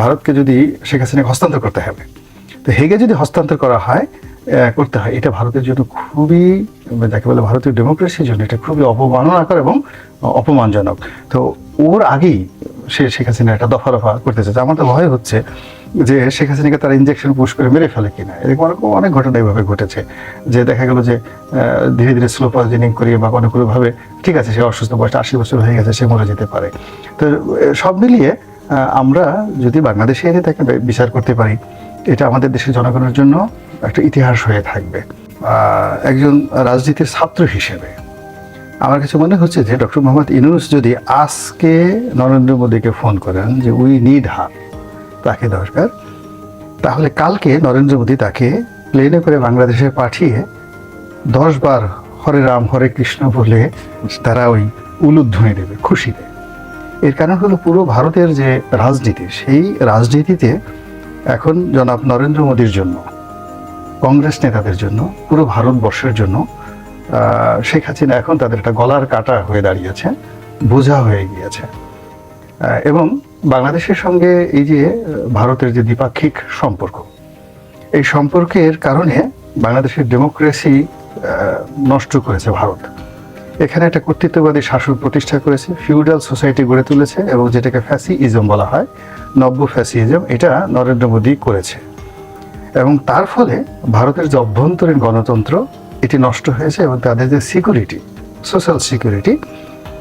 ভারতকে যদি শেখ হাসিনাকে হস্তান্তর করতে হবে, তো হেগে যদি হস্তান্তর করা হয় করতে হয়, এটা ভারতের জন্য খুবই, যাকে বলে ভারতীয় ডেমোক্রেসির জন্য এটা খুবই অবমাননাকর এবং অপমানজনক। তো ওর আগেই সে শেখ হাসিনা একটা দফা রফা করতে আমার তো ভয় হচ্ছে যে শেখ হাসিনাকে তারা ইঞ্জেকশন পুশ করে মেরে ফেলে কিনা। এরকম অনেক অনেক ঘটনা এইভাবে ঘটেছে যে দেখা গেল যে ধীরে ধীরে স্লো পয়জনিং করিয়ে বা কোনো কোনোভাবে ঠিক আছে, সে অসুস্থ বয়স আশি বছর হয়ে গেছে, সে মরে যেতে পারে। তো সব মিলিয়ে আমরা যদি বাংলাদেশে এনে তাকে বিচার করতে পারি, এটা আমাদের দেশের জনগণের জন্য একটা ইতিহাস হয়ে থাকবে। একজন রাজনীতির ছাত্র হিসেবে আমার কাছে মনে হচ্ছে যে ডক্টর মোহাম্মদ ইনুস যদি আজকে নরেন্দ্র মোদীকে ফোন করেন যে, উই নিড হার, তাকে দরকার, তাহলে কালকে নরেন্দ্র মোদী তাকে প্লেনে করে বাংলাদেশে পাঠিয়ে দশ বার হরে রাম, হরে কৃষ্ণ বলে তারা ওই উলুধ্বনি দেবে খুশিতে এর কারণ হলো পুরো ভারতের যে রাজনীতি, সেই রাজনীতিতে এখন জনাব নরেন্দ্র মোদীর জন্য, কংগ্রেস নেতাদের জন্য, পুরো ভারতবর্ষের জন্য শেখ হাসিনা এখন তাদের একটা গলার কাটা হয়ে দাঁড়িয়েছে, বোঝা হয়ে গিয়েছে। এবং বাংলাদেশের সঙ্গে এই যে ভারতের যে দ্বিপাক্ষিক সম্পর্ক, এই সম্পর্কের কারণে বাংলাদেশের ডেমোক্রেসি নষ্ট করেছে ভারত। এখানে একটা কর্তৃত্ববাদী শাসন প্রতিষ্ঠা করেছে ফিউডাল সোসাইটি গড়ে তুলেছে এবং যেটাকে ফ্যাসিইজম বলা হয়, নব্য ফ্যাসিইজম এটা নরেন্দ্র মোদী করেছে। এবং তার ফলে ভারতের যে অভ্যন্তরীণ গণতন্ত্র, এটি নষ্ট হয়েছে এবং তাদের যে সিকিউরিটি সোশ্যাল সিকিউরিটি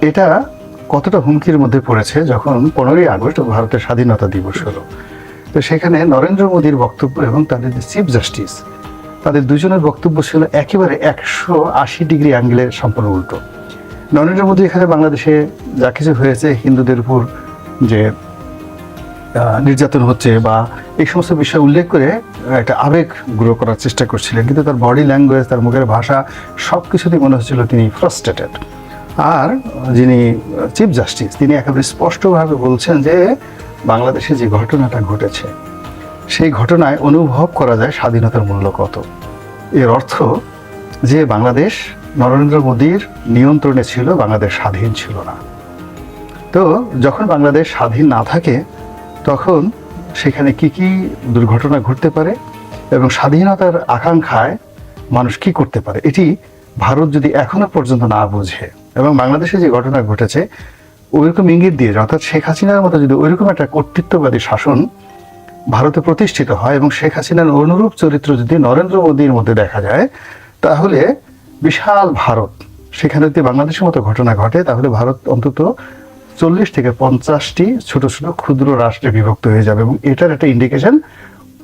এটা কতটা হুমকির মধ্যে পড়েছে যখন পনেরোই আগস্ট ভারতের স্বাধীনতা দিবস হলো। তো সেখানে নরেন্দ্র মোদীর বক্তব্য এবং তাদের যে চিফ জাস্টিস তাদের দুজনের বক্তব্য ছিল একেবারে একশো আশি ডিগ্রি অ্যাঙ্গেলের সম্পূর্ণ উল্টো। নরেন্দ্র মোদী এখানে বাংলাদেশে যা কিছু হয়েছে, হিন্দুদের উপর যে নির্যাতন হচ্ছে বা এই সমস্ত বিষয় উল্লেখ করে একটা আবেগ গ্রো করার চেষ্টা করছিলেন, কিন্তু তার বডি ল্যাঙ্গুয়েজ তার মুখের ভাষা সব কিছুতেই মনে হচ্ছিল তিনি ফ্রাস্ট্রেটেড আর যিনি চিফ জাস্টিস তিনি একেবারে স্পষ্টভাবে বলছেন যে, বাংলাদেশে যে ঘটনাটা ঘটেছে সেই ঘটনায় অনুভব করা যায় স্বাধীনতার মূল্য কত। এর অর্থ যে বাংলাদেশ নরেন্দ্র মোদীর নিয়ন্ত্রণে ছিল, বাংলাদেশ স্বাধীন ছিল না। তো যখন বাংলাদেশ স্বাধীন না থাকে, তখন সেখানে কি কি দুর্ঘটনা ঘটতে পারে এবং স্বাধীনতার আকাঙ্ক্ষায় মানুষ কি করতে পারে, এটি ভারত যদি এখনও পর্যন্ত না বোঝে এবং বাংলাদেশে যে ঘটনা ঘটেছে, ওইরকম ইঙ্গিত দিয়ে, অর্থাৎ শেখ হাসিনার মতো যদি ওইরকম একটা কর্তৃত্ববাদী শাসন ভারতে প্রতিষ্ঠিত হয় এবং শেখ হাসিনার অনুরূপ চরিত্র যদি নরেন্দ্র মোদীর মধ্যে দেখা যায়, তাহলে বিশাল ভারত। সেখানে যদি বাংলাদেশের মতো ঘটনা ঘটে, তাহলে ভারত অন্তত চল্লিশ থেকে পঞ্চাশটি ছোট ছোট ক্ষুদ্র রাষ্ট্রে বিভক্ত হয়ে যাবে এবং এটার একটা ইন্ডিকেশন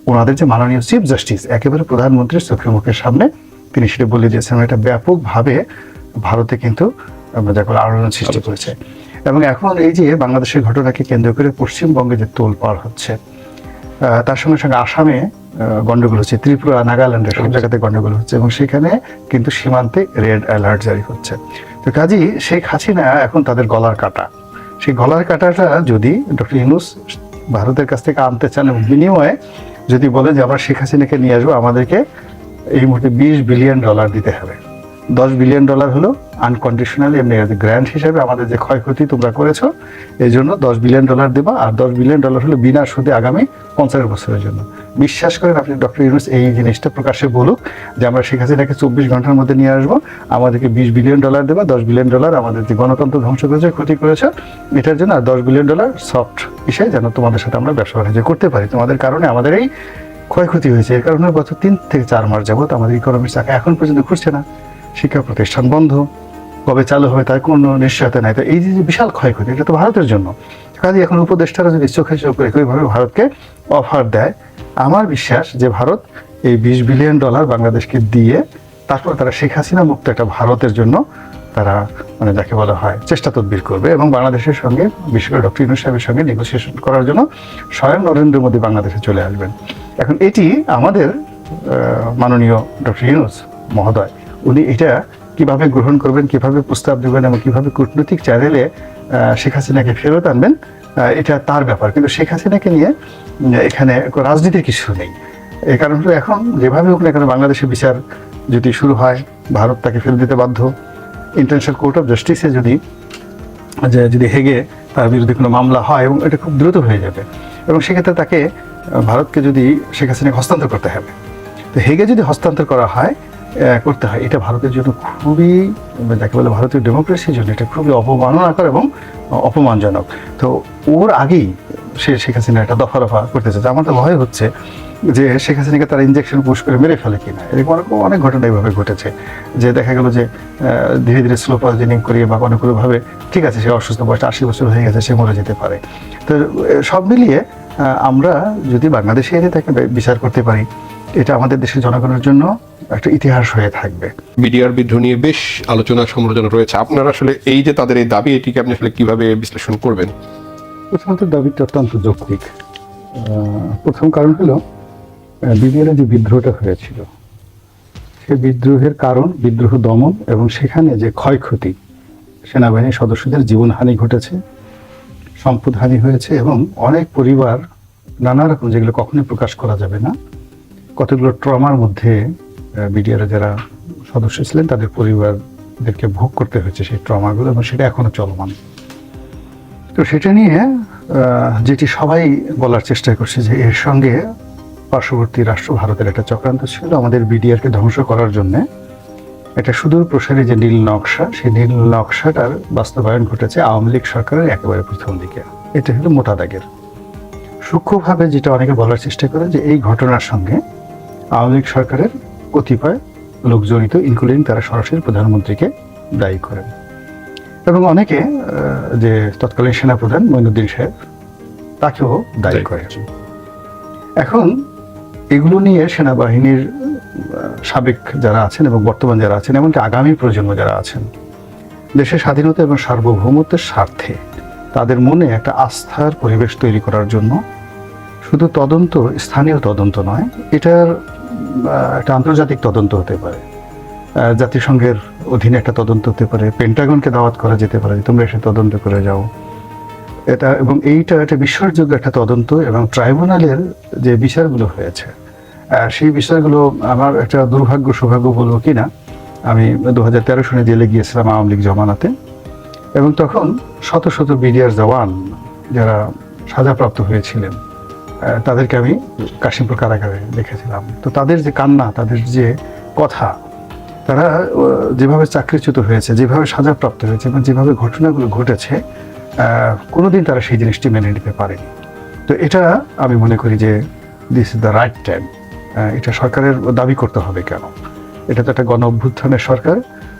ওনাদের যে মাননীয় চিফ জাস্টিস একেবারে প্রধানমন্ত্রীর চোখের মুখের সামনে। তিনি সেটা বলে দিয়েছেন এটা ব্যাপকভাবে ভারতে কিন্তু যা করে আলোড়ন সৃষ্টি করেছে। এবং এখন এই যে বাংলাদেশের ঘটনাকে কেন্দ্র করে পশ্চিমবঙ্গে যে তোলপাড় হচ্ছে তার সঙ্গে সঙ্গে আসামে গন্ডগোল হচ্ছে, ত্রিপুরা, নাগাল্যান্ডের সব জায়গাতে গন্ডগোল হচ্ছে এবং সেখানে কিন্তু সীমান্তে রেড অ্যালার্ট জারি হচ্ছে। তো কাজী, শেখ হাসিনা এখন তাদের গলার কাটা। সেই গলার কাটাটা যদি ডক্টর ইউনুস ভারতের কাছ থেকে আনতে চান এবং বিনিময়ে যদি বলে যে আমরা শেখ হাসিনাকে নিয়ে আসব, আমাদেরকে এই মুহূর্তে বিশ বিলিয়ন ডলার দিতে হবে। দশ বিলিয়ন ডলার হলো আনকন্ডিশনাল এমনি গ্র্যান্ট হিসেবে আমাদের যে ক্ষয়ক্ষতি তোমরা করেছ, এই জন্য দশ বিলিয়ন ডলার দেবা। আর দশ বিলিয়ন ডলার হলো বিনা সুদে আগামী পঞ্চাশ বছরের জন্য। বিশ্বাস করেন আপনি ডক্টর ইউনুস, এই জিনিসটা প্রকাশ্যে বলুক যে আমরা শেখ হাসিনাকে চব্বিশ ঘণ্টার মধ্যে নিয়ে আসব। আমাদেরকে বিশ বিলিয়ন ডলার দেবা, দশ বিলিয়ন ডলার আমাদের যে গণতন্ত্র ধ্বংস করেছে, ক্ষতি করেছে, এটার জন্য আর দশ বিলিয়ন ডলার সফট বিষয় যেন তোমাদের সাথে আমরা ব্যবসা বাণিজ্য করতে পারি। তোমাদের কারণে আমাদের এই ক্ষয়ক্ষতি হয়েছে। এর কারণে গত তিন থেকে চার মাস যাবত আমাদের ইকোনমির চাকা এখন পর্যন্ত ঘুরছে না। শিক্ষা প্রতিষ্ঠান বন্ধ, কবে চালু হবে তার কোনো নিশ্চয়তা নাই। তো এই যে বিশাল ক্ষয়ক্ষতি, এটা তো ভারতের জন্য। কাজে এখন উপদেষ্টারা যদি চোখে চোখ ওইভাবে ভারতকে অফার দেয়, আমার বিশ্বাস যে ভারত এই বিশ বিলিয়ন ডলার বাংলাদেশকে দিয়ে তারপর তারা শেখ হাসিনা মুক্ত একটা ভারতের জন্য তারা মানে যাকে বলা হয়, চেষ্টা তদবির করবে এবং বাংলাদেশের সঙ্গে, বিশেষ করে ডক্টর ইউনুস সাহেবের সঙ্গে নেগোসিয়েশন করার জন্য স্বয়ং নরেন্দ্র মোদী বাংলাদেশে চলে আসবেন। এখন এটি আমাদের মাননীয় ডক্টর ইউনুস মহোদয় উনি এটা কীভাবে গ্রহণ করবেন, কীভাবে প্রস্তাব দেবেন এবং কীভাবে কূটনৈতিক চ্যানেলে শেখ হাসিনাকে ফেরত আনবেন এটা তার ব্যাপার। কিন্তু শেখ হাসিনাকে নিয়ে এখানে রাজনীতির কিছু নেই। এই কারণ হলো এখন যেভাবে হোক না কেন বাংলাদেশের বিচার যদি শুরু হয়, ভারত তাকে ফেলে দিতে বাধ্য। ইন্টারন্যাশনাল কোর্ট অফ জাস্টিসে যদি, যে যদি হেগে তার বিরুদ্ধে কোনো মামলা হয় এবং এটা খুব দ্রুত হয়ে যাবে। এবং সেক্ষেত্রে তাকে, ভারতকে যদি শেখ হাসিনাকে হস্তান্তর করতে হবে। তো হেগে যদি হস্তান্তর করা হয় করতে হয়। এটা ভারতের জন্য খুবই, যাকে বলে ভারতীয় ডেমোক্রেসির জন্য এটা খুবই অপমাননাকর এবং অপমানজনক। তো ওর আগেই সে শেখ হাসিনা একটা দফা রফা করতে চাচ্ছে আমার তো ভয় হচ্ছে যে শেখ হাসিনাকে তারা ইঞ্জেকশন পুশ করে মেরে ফেলে কিনা। এরকম অনেক অনেক ঘটনা এইভাবে ঘটেছে যে দেখা গেল যে ধীরে ধীরে স্লো পয়জনিং করিয়ে বা কোনো কোনোভাবে ঠিক আছে, সে অসুস্থ বয়স আশি বছর হয়ে গেছে, সে মরে যেতে পারে। তো সব মিলিয়ে আমরা যদি বাংলাদেশে এনে তাকে বিচার করতে পারি এটা আমাদের দেশের জনগণের জন্য একটা ইতিহাস হয়ে থাকবে। বিডিআর বিদ্রোহ নিয়ে বেশ আলোচনা সমালোচনা রয়েছে। আপনারা আসলে এই যে তাদের এই দাবি এটিকে আপনি আসলে কীভাবে বিশ্লেষণ করবেন? প্রথমত দাবিটা অত্যন্ত যৌক্তিক। প্রথম কারণ হলো বিবিএল যে বিদ্রোহটা হয়েছিল সে বিদ্রোহের কারণ বিদ্রোহ দমন এবং সেখানে যে ক্ষয়ক্ষতি সেনাবাহিনীর সদস্যদের জীবনহানি ঘটেছে সম্পদহানি হয়েছে এবং অনেক পরিবার নানা রকম যেগুলো কখনোই প্রকাশ করা যাবে না কতগুলো ট্রমার মধ্যে বিডিআর যারা সদস্য ছিলেন, তাদের পরিবারদেরকে ভোগ করতে হয়েছে সেই ট্রমাগুলো এবং সেটা এখনও চলমান। তো সেটা নিয়ে যেটি সবাই বলার চেষ্টা করছে যে এর সঙ্গে পার্শ্ববর্তী রাষ্ট্র ভারতের একটা চক্রান্ত ছিল, আমাদের বিডিআরকে ধ্বংস করার জন্য। একটা সুদূর প্রসারী যে নীল নকশা, সেই নীল নকশাটার বাস্তবায়ন ঘটেছে আওয়ামী লীগ সরকারের একেবারে প্রথম দিকে। এটা হলো মোটা দাগের। সূক্ষ্মভাবে যেটা অনেকে বলার চেষ্টা করে যে এই ঘটনার সঙ্গে আওয়ামী লীগ সরকারের কতিপয় লোক জড়িত ইনক্লুডিং তারা সরাসরি প্রধানমন্ত্রীকে দায়ী করেন। এবং অনেকে যে তৎকালীন সেনাপ্রধান মঈনুদ্দিন সাহেব তাকেও দায়ী করে এখন এগুলো নিয়ে সেনাবাহিনীর সাবেক যারা আছেন এবং বর্তমান যারা আছেন এমনকি আগামী প্রজন্ম যারা আছেন দেশের স্বাধীনতা এবং সার্বভৌমত্বের স্বার্থে তাদের মনে একটা আস্থার পরিবেশ তৈরি করার জন্য শুধু তদন্ত স্থানীয় তদন্ত নয় এটার একটা আন্তর্জাতিক তদন্ত হতে পারে। জাতিসংঘের অধীনে একটা তদন্ত হতে পারে, পেন্টাগনকে দাওয়াত করা যেতে পারে তোমরা এসে তদন্ত করে যাও। এটা এবং এইটা একটা বিশ্বাসযোগ্য একটা তদন্ত এবং ট্রাইব্যুনালের যে বিচারগুলো হয়েছে সেই বিষয়গুলো আমার একটা দুর্ভাগ্য সৌভাগ্য বলব কি না আমি দু হাজার তেরো সনে জেলে গিয়েছিলাম আওয়ামী লীগ জমানাতে এবং তখন শত শত বিডিআর জওয়ান যারা সাজাপ্রাপ্ত হয়েছিলেন তাদেরকে আমি কাশিমপুর কারাগারে দেখেছিলাম তো তাদের যে কান্না, তাদের যে কথা, তারা যেভাবে চাকরিচ্যুত হয়েছে, যেভাবে সাজাপ্রাপ্ত হয়েছে এবং যেভাবে ঘটনাগুলো ঘটেছে কোনোদিন তারা সেই জিনিসটি মেনে নিতে পারেনি। তো এটা আমি মনে করি যে this is the right time এটা সরকারের দাবি করতে হবে কেন? এটা তো একটা গণ অভ্যুত্থানের সরকার,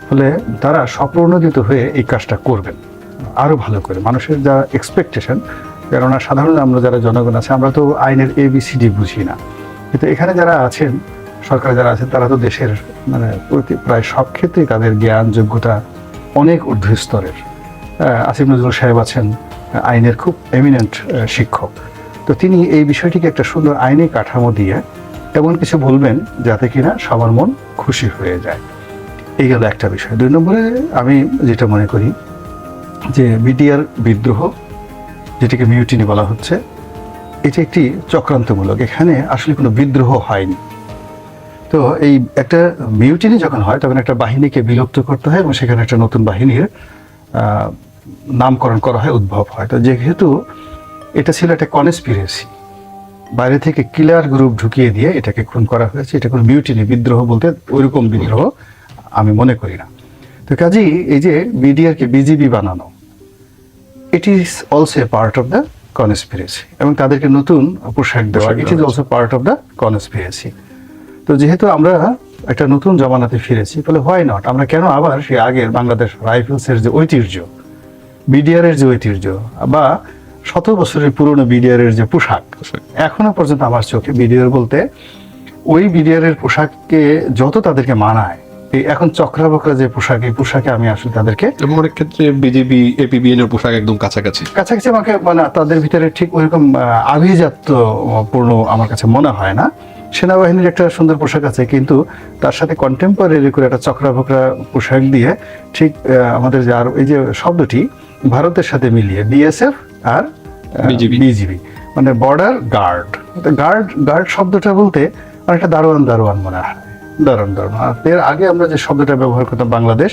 ফলে তারা স্বপ্রণোদিত হয়ে এই কাজটা করবেন। আরও ভালো করে। মানুষের যা এক্সপেকটেশন কেননা সাধারণ আমরা যারা জনগণ আছে, আমরা তো আইনের এ এবিসিডি বুঝি না। কিন্তু এখানে যারা আছেন, সরকার যারা আছেন, তারা তো দেশের মানে প্রায় সব ক্ষেত্রেই তাদের জ্ঞান, যোগ্যতা অনেক ঊর্ধ্ব স্তরের আসিফ নজরুল সাহেব আছেন, আইনের খুব এমিনেন্ট শিক্ষক। তো তিনি এই বিষয়টিকে একটা সুন্দর আইনি কাঠামো দিয়ে এমন কিছু বলবেন যাতে কিনা সবার মন খুশি হয়ে যায়। এই গেল একটা বিষয়। দুই নম্বরে আমি যেটা মনে করি যে বিডিআর বিদ্রোহ যেটাকে মিউটিনি বলা হচ্ছে, এটি একটি চক্রান্তমূলক। এখানে আসলে কোনো বিদ্রোহ হয়নি। তো এই একটা মিউটিনি যখন হয়, তখন একটা বাহিনীকে বিলুপ্ত করতে হয় এবং সেখানে একটা নতুন বাহিনীর নামকরণ করা হয়, উদ্ভব হয়। তো যেহেতু এটা ছিল একটা কনস্পিরেসি বাইরে থেকে কিলার গ্রুপ ঢুকিয়ে দিয়ে এটাকে খুন করা হয়েছে। এটা কোনো মিউটিনি, বিদ্রোহ বলতে ওইরকম বিদ্রোহ আমি মনে করি না। তো কাজেই এই যে বিডিআরকে বিজিবি বানানো it is also a part of the conspiracy এবং তাদেরকে নতুন পোশাক দেওয়া it is also part of the conspiracy তো যেহেতু আমরা একটা নতুন জমানাতে ফিরেছি ফলে হোয়াই নট আমরা কেন আবার সেই আগের বাংলাদেশ রাইফেলসের যে ঐতিহ্য বিডিআর এর যে ঐতিহ্য, বা শত বছরের পুরনো বিডিআরের যে পোশাক, এখনও পর্যন্ত আমার চোখে বিডিআর বলতে ওই বিডিআরের পোশাককে যত তাদেরকে মানায় এই এখন চক্রা বকরা যে পোশাক এই পোশাকে আমি আসলে তাদেরকে এবং অনেক ক্ষেত্রে বিজেপি এপিবিএন এর পোশাক একদম কাছাকাছি। কাছাকাছি আমাকে মানে তাদের ভিতরে ঠিক ওইরকম আহ, আভিজাত্য পূর্ণ আমার কাছে মনে হয় না। সেনাবাহিনীর একটা সুন্দর পোশাক আছে কিন্তু তার সাথে কন্টেম্পোরারি করে একটা চক্রা ভকরা পোশাক দিয়ে ঠিক আহ, আমাদের যে আর এই যে শব্দটি ভারতের সাথে মিলিয়ে বিএসএফ আর বিজিবি। মানে বর্ডার গার্ড গার্ড গার্ড শব্দটা বলতে অনেকটা দারোয়ান দারোয়ান মনে হয়। দারুণ দারুণ। এর আগে আমরা যে শব্দটা ব্যবহার করতাম Bangladesh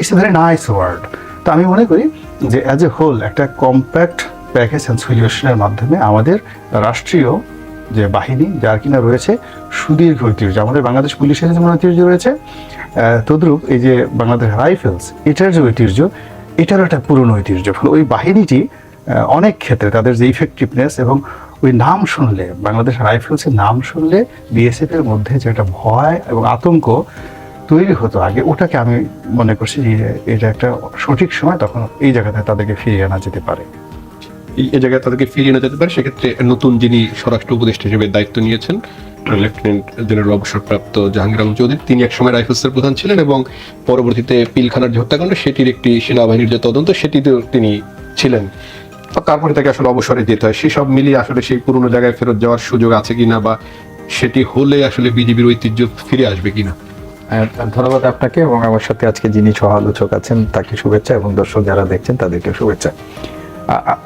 it's very nice word তো আমি মনে করি যে অ্যাজ এ হোল একটা কম্প্যাক্ট প্যাকেজ অ্যান্ড সলিউশনের মাধ্যমে আমাদের রাষ্ট্রীয় যে বাহিনী যার কিনা রয়েছে সুদীর্ঘ ঐতিহ্য। আমাদের বাংলাদেশ পুলিশের যেমন ঐতিহ্য রয়েছে তদ্রূপ এই যে বাংলাদেশ রাইফেলস এটার যে ঐতিহ্য এটারও একটা পুরনো ঐতিহ্য। ফলে ওই বাহিনীটি অনেক ক্ষেত্রে তাদের যে ইফেক্টিভনেস এবং ওই নাম শুনলে, বাংলাদেশ রাইফেলসের নাম শুনলে বিএসএফ এর মধ্যে যে একটা ভয় এবং আতঙ্ক তৈরি হতো আগে, ওটাকে আমি মনে করছি যে এটা একটা সঠিক সময় তখন এই জায়গাতে তাদেরকে ফিরিয়ে আনা যেতে পারে। এই- জায়গায় তাদেরকে ফিরিয়ে নিয়ে যেতে পারে, সেক্ষেত্রে নতুন যিনি স্বরাষ্ট্র উপদেষ্টা হিসেবে দায়িত্ব নিয়েছেন, লেফটেন্যান্ট জেনারেল অবসরপ্রাপ্ত জাহাঙ্গীর আলম চৌধুরী, তিনি একসময় রাইফেলসের প্রধান ছিলেন এবং পরবর্তীতে পিলখানার যে হত্যাকাণ্ড, সেটির একটি সেনাবাহিনীর যে তদন্ত, সেটিতেও তিনি ছিলেন। তারপরে তাকে আসলে অবসরে যেতে হয়। সেসব মিলিয়ে আসলে সেই পুরনো জায়গায় ফেরত যাওয়ার সুযোগ আছে কিনা বা সেটি হলে আসলে বিজেপির ঐতিহ্য ফিরে আসবে কিনা? ধন্যবাদ আপনাকে এবং আমার সাথে আজকে যিনি সহ আলোচক আছেন তাকে শুভেচ্ছা এবং দর্শক যারা দেখছেন তাদেরকে শুভেচ্ছা।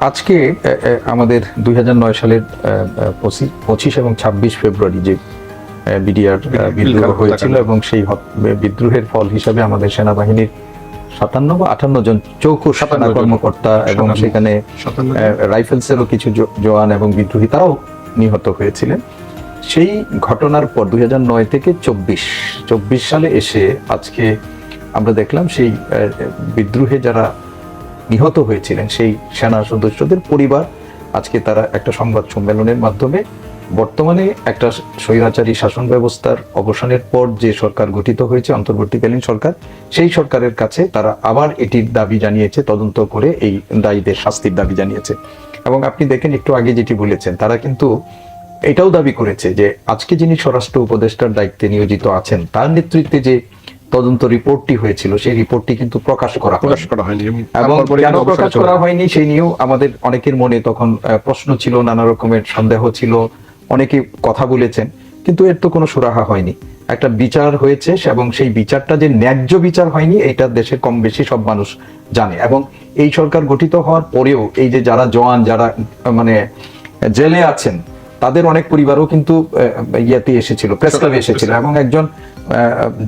আজকে আমাদের দুই হাজার নয় সালের পঁচিশ এবং ছাব্বিশ ফেব্রুয়ারি যে বিডিআর বিদ্রোহ হয়েছিল। এবং সেই বিদ্রোহের ফল হিসাবে আমাদের সেনাবাহিনীর সাতান্ন বা আটান্ন জন চৌকুশ কর্মকর্তা এবং সেখানে রাইফেলসেরও কিছু জওয়ান এবং বিদ্রোহী তারাও নিহত হয়েছিলেন। সেই ঘটনার পর দুই নয় থেকে চব্বিশ চব্বিশ সালে এসে আজকে আমরা দেখলাম সেই বিদ্রোহে যারা নিহত হয়েছিলেন সেই সেনা সদস্যদের পরিবার আজকে তারা একটা সংবাদ সম্মেলনের মাধ্যমে বর্তমানে একটা স্বৈরাচারী শাসন ব্যবস্থার অবসানের পর যে সরকার গঠিত হয়েছে অন্তর্বর্তীকালীন সরকার সেই সরকারের কাছে তারা আবার এটির দাবি জানিয়েছে তদন্ত করে এই দায়ীদের শাস্তির দাবি জানিয়েছে। এবং আপনি দেখেন একটু আগে যেটি বলেছেন তারা কিন্তু এটাও দাবি করেছে যে আজকে যিনি স্বরাষ্ট্র উপদেষ্টার দায়িত্বে নিয়োজিত আছেন তার নেতৃত্বে যে তদন্ত রিপোর্টটি হয়েছিল সেই রিপোর্টটি কিন্তু প্রকাশ করা প্রকাশ করা হয়নি এবং কেন প্রকাশ করা হয়নি সেই নিয়েও আমাদের অনেকের মনে তখন প্রশ্ন ছিল নানা রকমের সন্দেহ ছিল। অনেকে কথা বলেছেন, কিন্তু এর তো কোনো সুরাহা হয়নি। একটা বিচার হয়েছে এবং সেই বিচারটা যে ন্যায্য বিচার হয়নি, এটা দেশে কম বেশি সব মানুষ জানে। এবং এই সরকার গঠিত হওয়ার পরেও এই যে যারা জওয়ান, যারা মানে জেলে আছেন, তাদের অনেক পরিবারও কিন্তু ইয়াতে এসেছিল প্রেস ক্লাবে এসেছিল। এবং একজন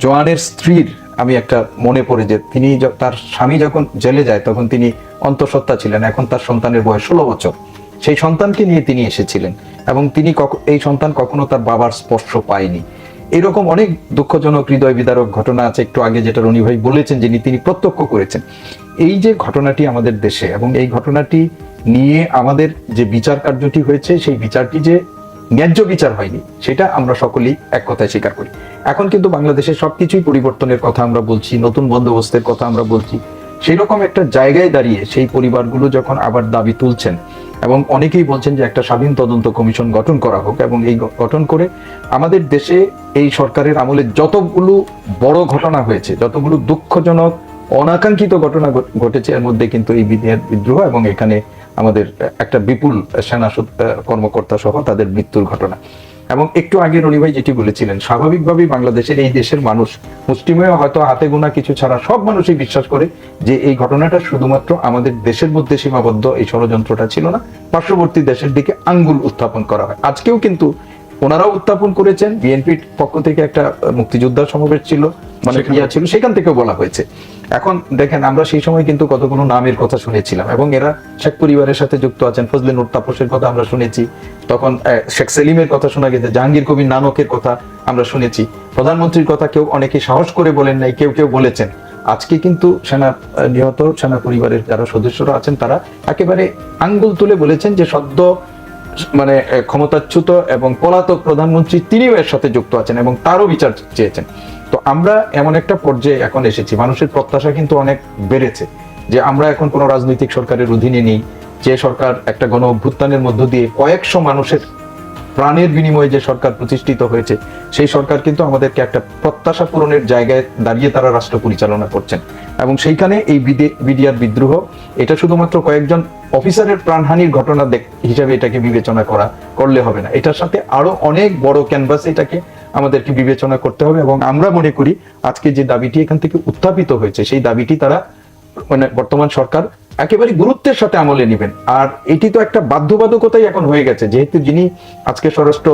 জওয়ানের স্ত্রীর আমি একটা মনে পড়ে যে তিনি তার স্বামী যখন জেলে যায়, তখন তিনি অন্তঃসত্ত্বা ছিলেন। এখন তার সন্তানের বয়স ষোলো বছর। সেই সন্তানকে নিয়ে তিনি এসেছিলেন এবং তিনি এই সন্তান কখনো তার বাবার স্পর্শ পায়নি। এরকম অনেক দুঃখজনক হৃদয় বিদারক ঘটনা আছে একটু আগে যেটা রনি ভাই বলেছেন যিনি তিনি প্রত্যক্ষ করেছেন। এই যে ঘটনাটি আমাদের দেশে এবং এই ঘটনাটি নিয়ে আমাদের যে বিচার কার্যটি হয়েছে, সেই বিচারটি যে ন্যায্য বিচার হয়নি, সেটা আমরা সকলেই এক কথায় স্বীকার করি। এখন কিন্তু বাংলাদেশে সবকিছুই পরিবর্তনের কথা আমরা বলছি, নতুন বন্দোবস্তের কথা আমরা বলছি। সেই রকম একটা জায়গায় দাঁড়িয়ে সেই পরিবারগুলো যখন আবার দাবি তুলছেন, এবং অনেকেই বলছেন যে একটা স্বাধীন তদন্ত কমিশন গঠন করা হোক, এবং এই গঠন করে আমাদের দেশে এই সরকারের আমলে যতগুলো বড় ঘটনা হয়েছে, যতগুলো দুঃখজনক, অনাকাঙ্ক্ষিত ঘটনা ঘট- ঘটেছে, এর মধ্যে কিন্তু এই বিদ্রোহ এবং এখানে আমাদের একটা বিপুল সেনা কর্মকর্তা সহ তাদের মৃত্যুর ঘটনা। এবং একটু আগে রনি ভাই যেটি বলেছিলেন স্বাভাবিকভাবেই বাংলাদেশের এই দেশের মানুষ মুষ্টিমেয় হয়তো হাতে গোনা কিছু ছাড়া সব মানুষই বিশ্বাস করে যে এই ঘটনাটা শুধুমাত্র আমাদের দেশের মধ্যে সীমাবদ্ধ এই ষড়যন্ত্রটা ছিল না পার্শ্ববর্তী দেশের দিকে আঙ্গুল উত্থাপন করা হয়। আজকেও কিন্তু ওনারাও উত্থাপন করেছেন বিএনপির পক্ষ থেকে একটা মুক্তিযোদ্ধা সমাবেশ ছিল মানে ইয়া ছিল সেখান থেকেও বলা হয়েছে। এখন দেখেন, আমরা সেই সময় কিন্তু কতগুলো নামের কথা শুনেছিলাম এবং এরা শেখ পরিবারের সাথে যুক্ত আছেন। ফজলে নুর তাপসের কথা আমরা শুনেছি। তখন শেখ সেলিমের কথা শোনা গেছে, জাহাঙ্গীর কবির নানকের কথা আমরা শুনেছি। প্রধানমন্ত্রীর কথা কেউ অনেকে সাহস করে বলেন নাই, কেউ কেউ বলেছেন। আজকে কিন্তু সেনা নিহত সেনা পরিবারের যারা সদস্যরা আছেন, তারা একেবারে আঙ্গুল তুলে বলেছেন যে সদ্য মানে ক্ষমতাচ্যুত এবং পলাতক প্রধানমন্ত্রী তিনিও এর সাথে যুক্ত আছেন এবং তারও বিচার চেয়েছেন। তো আমরা এমন একটা পর্যায়ে এখন এসেছি। মানুষের প্রত্যাশা কিন্তু অনেক বেড়েছে যে আমরা এখন কোনো রাজনৈতিক সরকারের অধীনে নেই, যে সরকার একটা গণ অভ্যুত্থানের মধ্য দিয়ে কয়েকশো মানুষের প্রাণের বিনিময়ে যে সরকার প্রতিষ্ঠিত হয়েছে, সেই সরকার কিন্তু আমাদেরকে একটা প্রত্যাশা পূরণের জায়গায় দাঁড়িয়ে তারা রাষ্ট্র পরিচালনা করছেন। এবং সেইখানে এই বিডিআর বিদ্রোহ, এটা শুধুমাত্র কয়েকজন অফিসারের প্রাণহানির ঘটনা হিসাবে এটাকে বিবেচনা করা, করলে হবে না। এটার সাথে আরও অনেক বড় ক্যানভাসে এটাকে আমাদেরকে বিবেচনা করতে হবে এবং আমরা মনে করি আজকে যে দাবিটি এখান থেকে উত্থাপিত হয়েছে, সেই দাবিটি তারা মানে বর্তমান সরকার একেবারে গুরুত্বের সাথে আমলে নেবেন। আর এটি তো একটা বাধ্যবাধকতাই এখন হয়ে গেছে, যেহেতু যিনি আজকে স্বরাষ্ট্র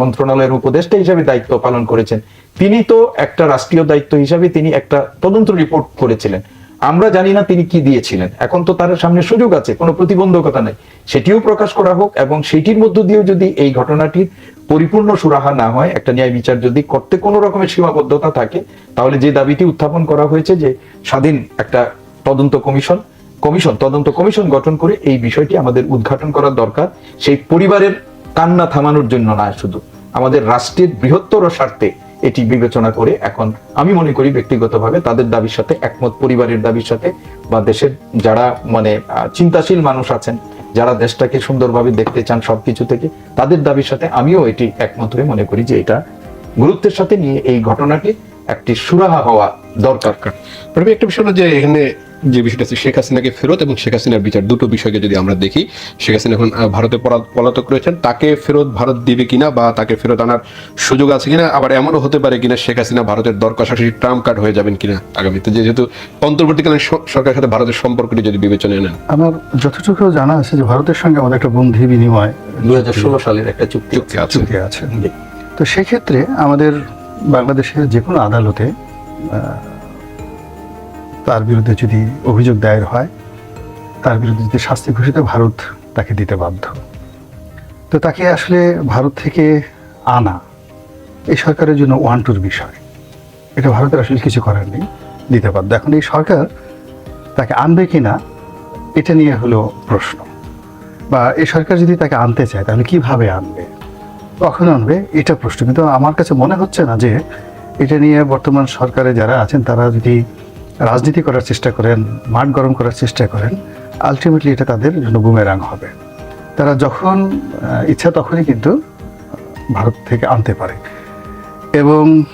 মন্ত্রণালয়ের উপদেষ্টা হিসেবে দায়িত্ব পালন করেছেন, তিনি তো একটা রাষ্ট্রীয় দায়িত্ব হিসাবে তিনি একটা তদন্ত রিপোর্ট করেছিলেন। আমরা জানি না তিনি কি দিয়েছিলেন। এখন তো তার সামনে সুযোগ আছে, কোনো প্রতিবন্ধকতা নেই। সেটিও প্রকাশ করা হোক এবং সেটির মধ্য দিয়েও যদি এই ঘটনাটির পরিপূর্ণ সুরাহা না হয়, একটা ন্যায় বিচার যদি করতে কোনো রকমের সীমাবদ্ধতা থাকে, তাহলে যে দাবিটি উত্থাপন করা হয়েছে যে স্বাধীন একটা তদন্ত কমিশন কমিশন, তদন্ত কমিশন গঠন করে এই বিষয়টি আমাদের উদ্ঘাটন করার দরকার। সেই পরিবারের কান্না থামানোর জন্য না, শুধু। আমাদের রাষ্ট্রের বৃহত্তর স্বার্থে এটি বিবেচনা করে এখন আমি মনে করি ব্যক্তিগতভাবে তাদের দাবির সাথে একমত, পরিবারের দাবির সাথে বা দেশের যারা মানে চিন্তাশীল মানুষ আছেন, যারা দেশটাকে সুন্দরভাবে দেখতে চান সবকিছু থেকে, তাদের দাবির সাথে আমিও এটি একমত হয়ে মনে করি যে এটা গুরুত্বের সাথে নিয়ে এই ঘটনাটি একটি সুরাহা হওয়া দরকার। একটা বিষয় যে এখানে যে বিষয়টা আছে শেখ হাসিনাকে ফেরত এবং শেখ হাসিনার বিচার দুটো বিষয়কে যদি আমরা দেখি শেখ হাসিনা এখন ভারতে পলা- পলাতক রয়েছেন তাকে ফেরত ভারত দিবে কিনা বা তাকে ফেরত আনার সুযোগ আছে কিনা আবার এমনও হতে পারে কিনা শেখ হাসিনা ভারতের দর কষাকষি ট্রাম্প কার্ড হয়ে যাবেন কিনা আগামীতে? যেহেতু অন্তর্বর্তীকালীন সরকারের সাথে ভারতের সম্পর্কটি যদি বিবেচনায় নেন। আমার যতটুকু জানা আছে যে ভারতের সঙ্গে আমাদের একটা বন্ধি বিনিময় দুই হাজার ষোলো সালের একটা চুক্তি চুক্তি আছে। চুক্তি আছে। তো সেক্ষেত্রে আমাদের বাংলাদেশের যে কোনো আদালতে তার বিরুদ্ধে যদি অভিযোগ দায়ের হয়, তার বিরুদ্ধে যদি শাস্তি ঘোষিত, ভারত তাকে দিতে বাধ্য। তো তাকে আসলে ভারত থেকে আনা এই সরকারের জন্য ওয়ান টুর বিষয়। এটা ভারতের আসলে কিছু করার নেই, দিতে বাধ্য। এখন এই সরকার তাকে আনবে কি না এটা নিয়ে হলো প্রশ্ন। বা এই সরকার যদি তাকে আনতে চায়, তাহলে কীভাবে আনবে? কখন আনবে? এটা প্রশ্ন। কিন্তু আমার কাছে মনে হচ্ছে না যে এটা নিয়ে বর্তমান সরকারে যারা আছেন, তারা যদি রাজনীতি করার চেষ্টা করেন, মাঠ গরম করার চেষ্টা করেন আলটিমেটলি এটা তাদের জন্য বুমেরাং হবে। তারা যখন ইচ্ছা তখনই কিন্তু ভারত থেকে আনতে পারে। এবং